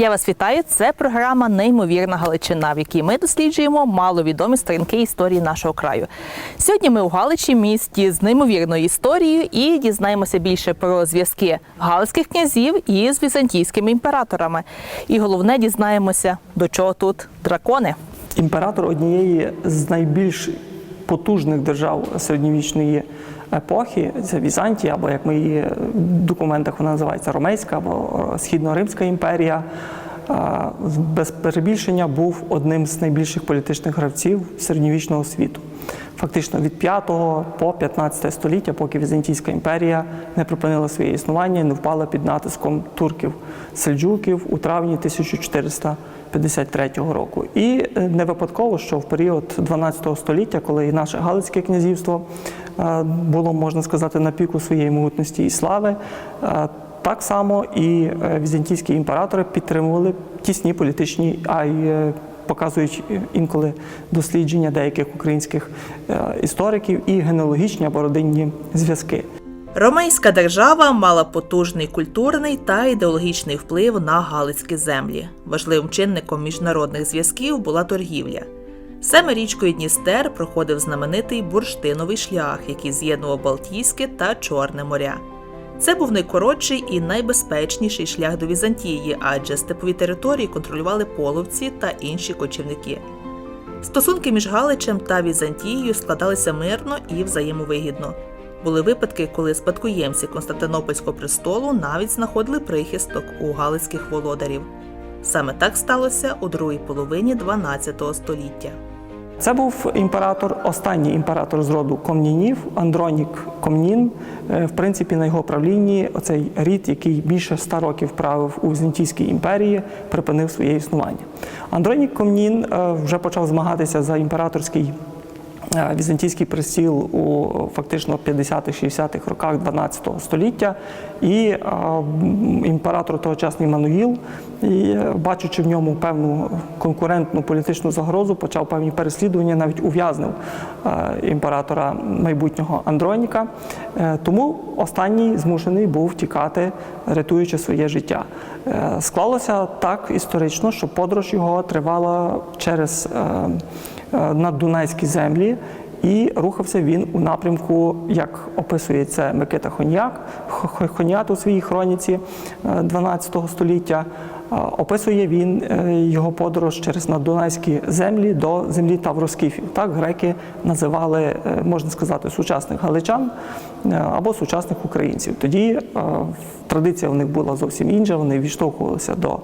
Я вас вітаю. Це програма Неймовірна Галичина, в якій ми досліджуємо маловідомі сторінки історії нашого краю. Сьогодні ми у Галичі, місті з неймовірною історією, і дізнаємося більше про зв'язки галицьких князів із візантійськими імператорами. І головне дізнаємося, до чого тут дракони. Імператор однієї з найбільш потужних держав середньовічної епохи це Візантія, або як ми її в документах вона називається Ромейська або Східно-Римська імперія. е, Без перебільшення був одним з найбільших політичних гравців середньовічного світу. Фактично від 5 по 15 століття, поки Візантійська імперія не припинила своє існування і не впала під натиском турків сельджуків у травні 1453 року. І е, не випадково, що в період 12 століття, коли і наше Галицьке князівство е, було, можна сказати, на піку своєї могутності і слави, е, так само і е, візантійські імператори підтримували тісні політичні, а й е, показують інколи дослідження деяких українських е, істориків і генеалогічні або родинні зв'язки. Ромейська держава мала потужний культурний та ідеологічний вплив на галицькі землі. Важливим чинником міжнародних зв'язків була торгівля. Саме річкою Дністер проходив знаменитий бурштиновий шлях, який з'єднував Балтійське та Чорне моря. Це був найкоротший і найбезпечніший шлях до Візантії, адже степові території контролювали половці та інші кочівники. Стосунки між Галичем та Візантією складалися мирно і взаємовигідно. Були випадки, коли спадкоємці Константинопольського престолу навіть знаходили прихисток у галицьких володарів. Саме так сталося у другій половині 12 століття. Це був імператор, останній імператор з роду Комнінів, Андронік Комнін. Е, В принципі, на його правлінні оцей рід, який більше ста років правив у Візантійській імперії, припинив своє існування. Андронік Комнін е, вже почав змагатися за імператорський візантійський престіл у фактично 50-60-х роках 12 століття. І е, імператор тогочасний Мануїл, і, е, бачучи в ньому певну конкурентну політичну загрозу, почав певні переслідування, навіть ув'язнив е, імператора майбутнього Андроніка. Е, Тому останній змушений був тікати, рятуючи своє життя. Е, Склалося так історично, що подорож його тривала через е, Дунайські землі. І рухався він у напрямку, як описує це Микита Хоньяк, Хонят у своїй хроніці е, 12 століття. Е, Описує він е, його подорож через наддунайські землі до землі Тавроскіфів. Так греки називали, е, можна сказати, сучасних галичан е, або сучасних українців. Тоді е, традиція у них була зовсім інша. Вони відштовхувалися до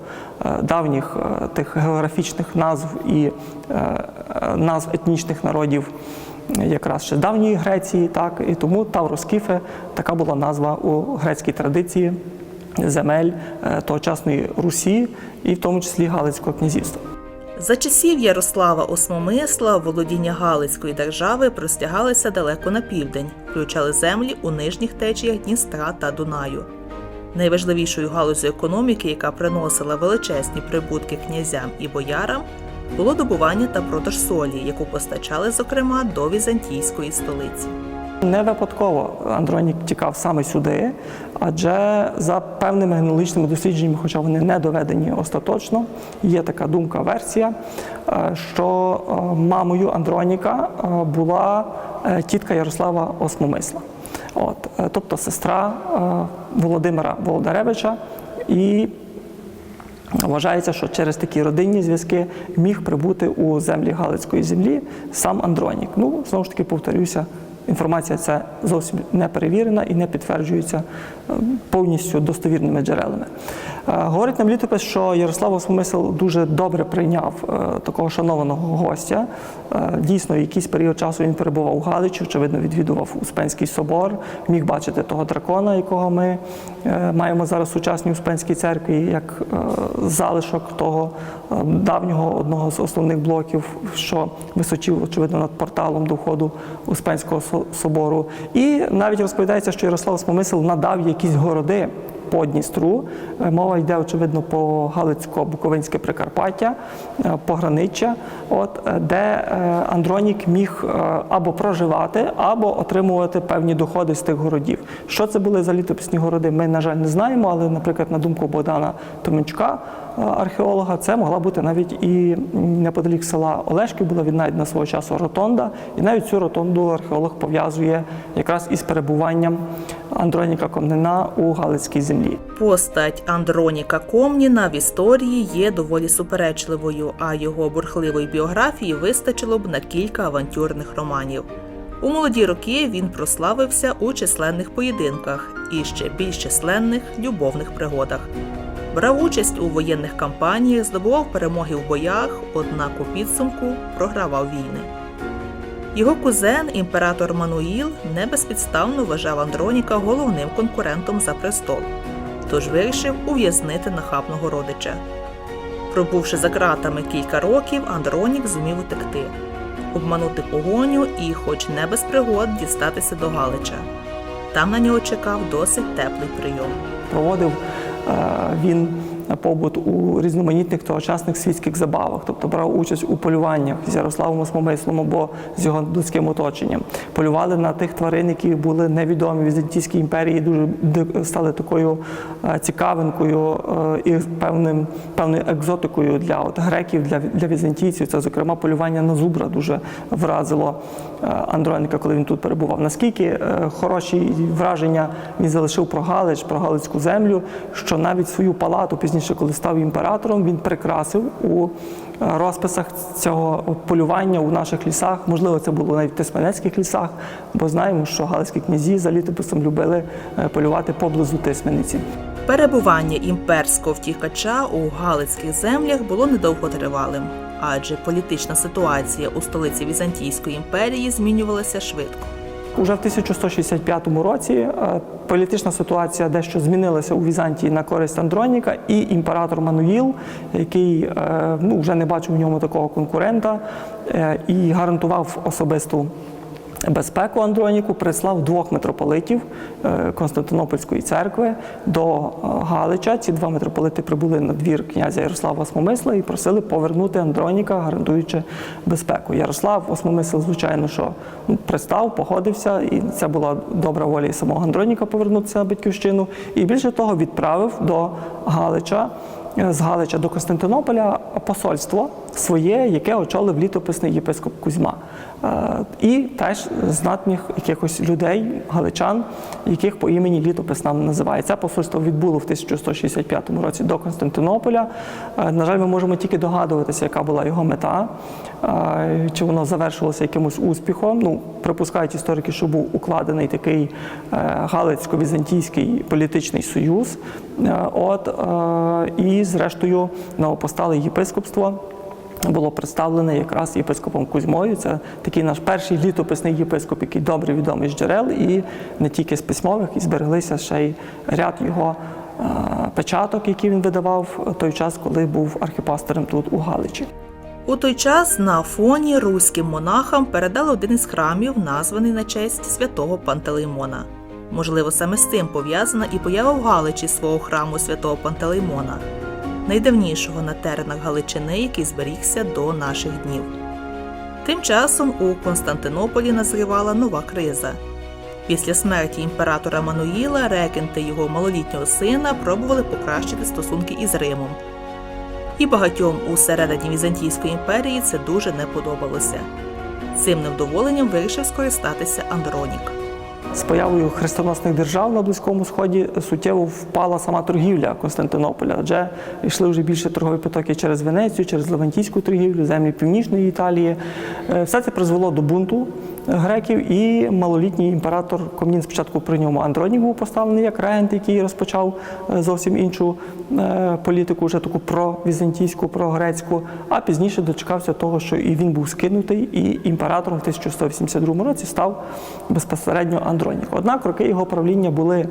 е, давніх е, тих географічних назв і е, е, назв етнічних народів якраз ще давньої Греції, так і тому Тавроскіфи така була назва у грецькій традиції земель е, тогочасної Русі, і в тому числі Галицького князівства. За часів Ярослава Осмомисла володіння Галицької держави простягалися далеко на південь, включали землі у нижніх течіях Дністра та Дунаю. Найважливішою галузю економіки, яка приносила величезні прибутки князям і боярам, було добування та продаж солі, яку постачали, зокрема, до візантійської столиці. Не випадково Андронік тікав саме сюди, адже за певними генеалогічними дослідженнями, хоча вони не доведені остаточно, є така думка, версія, е, що е, мамою Андроніка е, була тітка Ярослава Осмомисла, От, тобто сестра Володимира Володаревича. І Вважається, що через такі родинні зв'язки міг прибути у землі Галицької землі сам Андронік. Ну, знову ж таки, повторюся, інформація ця зовсім не перевірена і не підтверджується е, повністю достовірними джерелами. Е, Говорить нам літопис, що Ярослав Осмисл дуже добре прийняв е, такого шанованого гостя. Е, Дійсно, якийсь період часу він перебував у Галичі, очевидно, відвідував Успенський собор, міг бачити того дракона, якого ми маємо зараз у сучасній Успенській церкві, як залишок того давнього одного з основних блоків, що височив, очевидно, над порталом до входу Успенського собору. І навіть розповідається, що Ярослав Смомисл надав якісь городи по Дністру. Е, Мова йде, очевидно, по Галицько-Буковинське Прикарпаття, е, пограниччя, от, е, де Андронік міг або проживати, або отримувати певні доходи з тих городів. Що це були за літописні городи, ми, на жаль, не знаємо, але, наприклад, на думку Богдана Томенчука, археолога, це могла бути навіть і неподалік села Олешків була віднайдена свого часу ротонда, і навіть цю ротонду археолог пов'язує якраз із перебуванням Андроніка Комнина у Галицькій землі. Постать Андроніка Комніна в історії є доволі суперечливою, а його бурхливої біографії вистачило б на кілька авантюрних романів. У молоді роки він прославився у численних поєдинках і ще більш численних любовних пригодах. Брав участь у воєнних кампаніях, здобував перемоги в боях, однак у підсумку програвав війни. Його кузен, імператор Мануїл, не безпідставно вважав Андроніка головним конкурентом за престол, тож вирішив ув'язнити нахабного родича. Пробувши за ґратами кілька років, Андронік зумів утекти, обманути погоню і, хоч не без пригод, дістатися до Галича. Там на нього чекав досить теплий прийом. Проводив е, він побут у різноманітних тогочасних світських забавах, тобто брав участь у полюваннях з Ярославом Осмомислом або з його людським оточенням. Полювали на тих тварин, які були невідомі Візантійській імперії, дуже стали такою е, цікавинкою е, і певним певною екзотикою для от греків, для, для візантійців. Це, зокрема, полювання на зубра дуже вразило е, Андроника, коли він тут перебував. Наскільки хороші враження він залишив про Галич, про Галицьку землю, що навіть свою палату пізніше, коли став імператором, він прикрасив у е, розписах цього полювання у наших лісах. Можливо, це було навіть в Тисменецьких лісах, бо знаємо, що галицькі князі за літописом любили е, полювати поблизу Тисмениці. Перебування імперського втікача у Галицьких землях було недовготривалим, адже політична ситуація у столиці Візантійської імперії змінювалася швидко. Уже в 1165 році е, політична ситуація дещо змінилася у Візантії на користь Андроніка, і імператор Мануїл, який е, ну, вже не бачив в ньому такого конкурента е, і гарантував особисту безпеку Андроніку, прислав двох митрополитів е, Константинопольської церкви до е, Галича. Ці два митрополити прибули на двір князя Ярослава Осмомисла і просили повернути Андроніка, гарантуючи безпеку. Ярослав Осмомисл, звичайно, що пристав, погодився, і це була добра воля і самого Андроніка повернутися на батьківщину. І більше того, відправив до Галича е, з Галича до Константинополя посольство своє, яке очолив літописний єпископ Кузьма. Е, І теж знатних якихось людей, галичан, яких по імені літопис нам називає. Це посольство відбуло в 1165 році до Константинополя. Е, На жаль, ми можемо тільки догадуватися, яка була його мета, е, чи воно завершилося якимось успіхом. Ну, припускають історики, що був укладений такий Галицько-Візантійський політичний союз. От, і, зрештою, новопостале єпископство було представлене якраз єпископом Кузьмою. Це такий наш перший літописний єпископ, який добре відомий з джерел, і не тільки з письмових, і збереглися ще й ряд його е, печаток, які він видавав той час, коли був архіпастером тут у Галичі. У той час на Афоні руським монахам передали один із храмів, названий на честь святого Пантелеймона. Можливо, саме з цим пов'язана і поява в Галичі свого храму святого Пантелеймона, найдавнішого на теренах Галичини, який зберігся до наших днів. Тим часом у Константинополі назрівала нова криза. Після смерті імператора Мануїла рекенти його малолітнього сина пробували покращити стосунки із Римом. І багатьом у середині Візантійської імперії це дуже не подобалося. Цим невдоволенням вирішив скористатися Андронік. З появою хрестоносних держав на Близькому Сході суттєво впала сама торгівля Константинополя, адже йшли вже більше торгові потоки через Венецію, через Левантійську торгівлю, землі Північної Італії. Е, Все це призвело до бунту греків, і малолітній імператор Комнін спочатку при ньому Андронік був поставлений як регент, який розпочав е, зовсім іншу е, політику, вже таку провізантійську, прогрецьку, а пізніше дочекався того, що і він був скинутий, і імператором в 1182 році став безпосередньо Андронік. Однак роки його правління були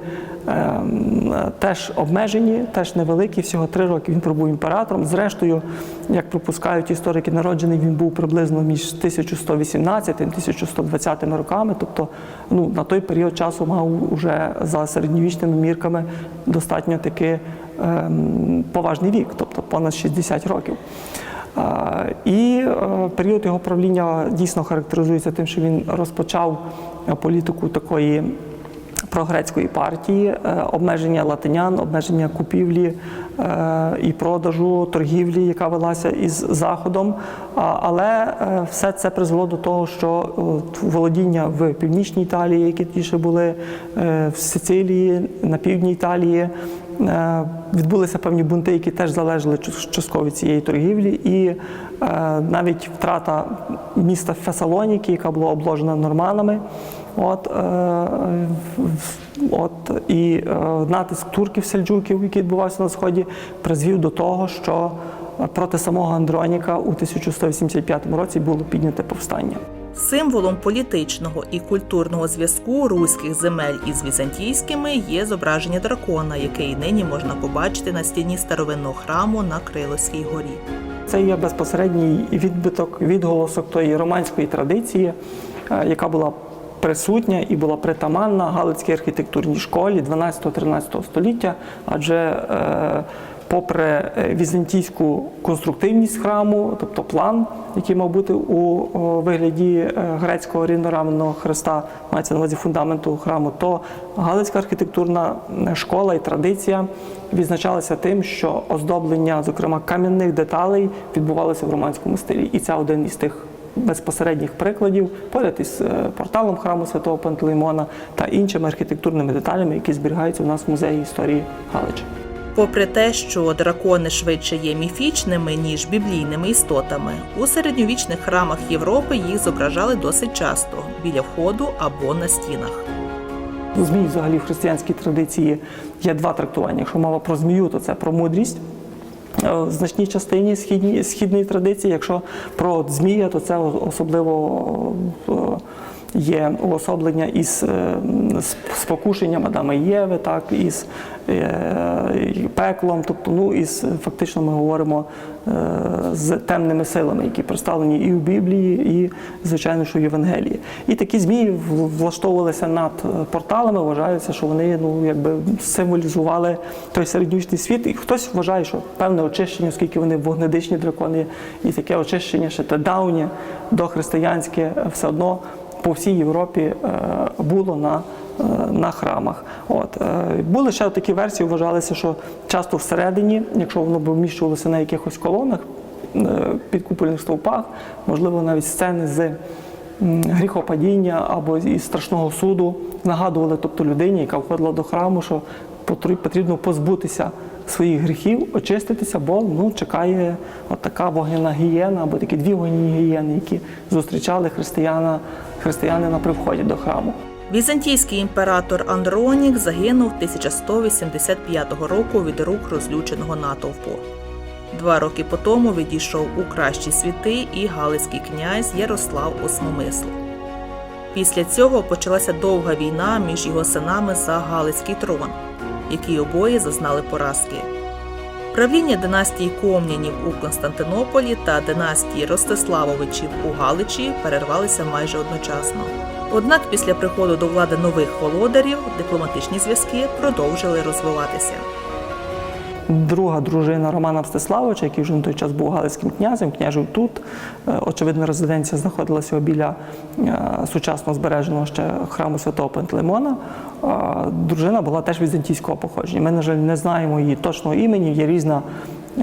ем, теж обмежені, теж невеликі. Всього три роки він пробув імператором. Зрештою, як припускають історики, народжений він був приблизно між 1118 і 1120 1920-ми роками. Тобто, ну на той період часу мав уже за середньовічними мірками достатньо таки ем, поважний вік, тобто понад 60 років. І е, період його правління дійсно характеризується тим, що він розпочав е, політику такої прогрецької партії, е, обмеження латинян, обмеження купівлі е, і продажу, торгівлі, яка велася із Заходом. Але е, все це призвело до того, що володіння в північній Італії, які тоді були в Сицилії, на півдні Італії. Відбулися певні бунти, які теж залежали частково від цієї торгівлі, і навіть втрата міста Фесалоніки, яка була обложена норманами. От, е, от, і е, натиск турків сельджуків, який відбувався на сході, призвів до того, що проти самого Андроніка у 1185 році було підняте повстання. Символом політичного і культурного зв'язку руських земель із візантійськими є зображення дракона, яке і нині можна побачити на стіні старовинного храму на Криловській горі. Це є безпосередній відбиток, відголосок тої романської традиції, е, яка була присутня і була притаманна Галицькій архітектурній школі 12-13 століття, адже е, попри е, візантійську конструктивність храму, тобто план, який мав бути у вигляді е, грецького рівноравного хреста, мається на увазі фундаменту храму, то Галицька архітектурна школа і традиція відзначалася тим, що оздоблення, зокрема кам'яних деталей, відбувалося в романському стилі. І це один із тих безпосередніх прикладів поряд із е, порталом храму святого Пантелеймона та іншими архітектурними деталями, які зберігаються у нас в музеї історії Галича. Попри те, що дракони швидше є міфічними, ніж біблійними істотами, у середньовічних храмах Європи їх зображали досить часто біля входу або на стінах. У змій взагалі в християнській традиції є два трактування. Якщо мова про змію, то це про мудрість. Е, значній частині східні, східної традиції, якщо про змія, то це особливо е, є уособлення із е, спокушенням Адама і Єви, так, із е, пеклом, тобто, ну, із фактично ми говоримо е, з темними силами, які представлені і в Біблії, і, звичайно, що в Євангелії. І такі змії влаштовувалися над порталами, вважається, що вони ну, якби символізували той середньовічний світ. І хтось вважає, що певне очищення, оскільки вони вогнедичні дракони, і таке очищення ще те давнє, дохристиянське, все одно по всій Європі е, було на, е, на храмах. От. е, Були ще такі версії, вважалося, що часто всередині, якщо воно б вміщувалося на якихось колонах, е, під купольних стовпах, можливо, навіть сцени з гріхопадіння або із страшного суду нагадували тобто людині, яка входила до храму, що потрібно позбутися своїх гріхів, очиститися, бо ну, чекає така вогняна гієна або такі дві вогняні гієни, які зустрічали християна, християнина при вході до храму. Візантійський імператор Андронік загинув 1185 року від рук розлюченого натовпу. Два роки по тому відійшов у кращі світи і галицький князь Ярослав Осмомисл. Після цього почалася довга війна між його синами за Галицький трон, які обоє зазнали поразки. Правління династії Комнянів у Константинополі та династії Ростиславовичів у Галичі перервалися майже одночасно. Однак після приходу до влади нових володарів дипломатичні зв'язки продовжили розвиватися. Друга дружина Романа Мстиславовича, який вже на той час був галицьким князем, княжив тут. Е, Очевидно, резиденція знаходилася біля е, сучасно збереженого ще храму святого Пантелеймона. Е, Дружина була теж візантійського походження. Ми, на жаль, не знаємо її точного імені. Є різна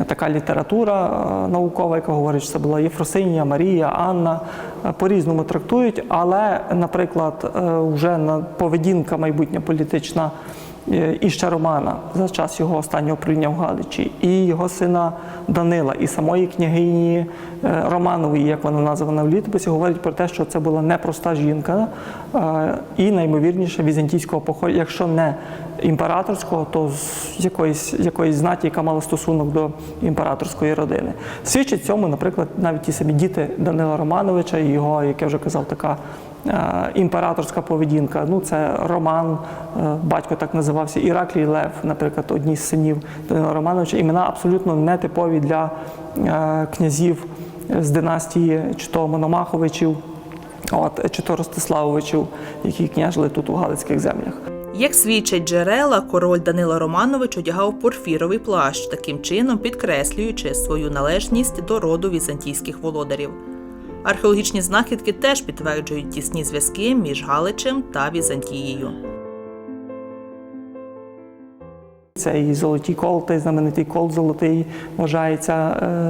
така література наукова, яка говорить, що це була Єфросинія, Марія, Анна. По-різному трактують, але, наприклад, вже поведінка майбутня політична і ще Романа за час його останнього правління в Галичі, і його сина Данила, і самої княгині е, Романової, як вона названа в літописі, говорить про те, що це була непроста жінка е, і наймовірніше візантійського походження, якщо не імператорського, то з якоїсь, якоїсь знаті, яка мала стосунок до імператорської родини. Свідчить цьому, наприклад, навіть ті самі діти Данила Романовича і його, як я вже казав, така е, імператорська поведінка. Ну, це Роман, е, батько так називався, Іраклій Лев, наприклад, одні з синів Данила Романовича. Імена абсолютно нетипові для е, князів з династії чи то Мономаховичів от, чи то Ростиславовичів, які княжили тут у Галицьких землях. Як свідчать джерела, король Данило Романович одягав порфіровий плащ, таким чином підкреслюючи свою належність до роду візантійських володарів. Археологічні знахідки теж підтверджують тісні зв'язки між Галичем та Візантією. Це і золоті колти, знаменитий колт золотий вважається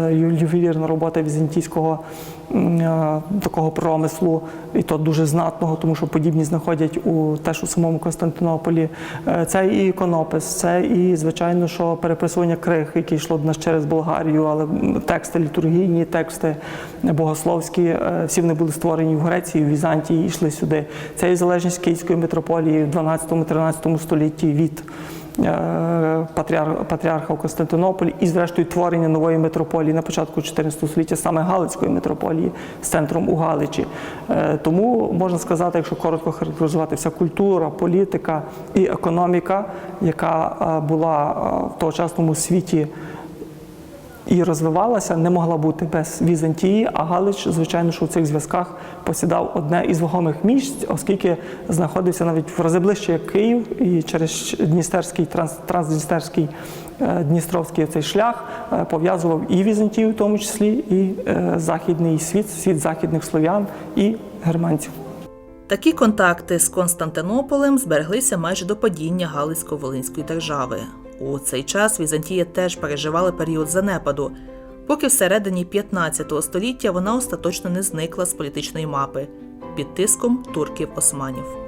е, ювелірна робота візантійського е, такого промислу, і то дуже знатного, тому що подібні знаходять у теж у самому Константинополі. Е, Це і іконопис, це і звичайно, що переписування крих, яке йшло до нас через Болгарію, але тексти літургійні, тексти богословські, всі вони були створені в Греції, в Візантії, і йшли сюди. Це і залежність Київської митрополії в 12-13 столітті від патріарха у Константинополі і, зрештою, творення нової митрополії на початку 14 століття, саме Галицької митрополії з центром у Галичі. Е, Тому можна сказати, якщо коротко характеризувати, вся культура, політика і економіка, яка е, була е, в тогочасному світі і розвивалася, не могла бути без Візантії, а Галич, звичайно, що у цих зв'язках посідав одне із вагомих місць, оскільки знаходився навіть в рази ближче, як Київ, і через Дністерський, транс, трансдністерський е, Дністровський цей шлях е, пов'язував і Візантію, в тому числі, і е, західний світ, світ західних слов'ян і германців. Такі контакти з Константинополем збереглися майже до падіння Галицько-Волинської держави. У цей час Візантія теж переживала період занепаду, поки всередині 15 століття вона остаточно не зникла з політичної мапи під тиском турків-османів.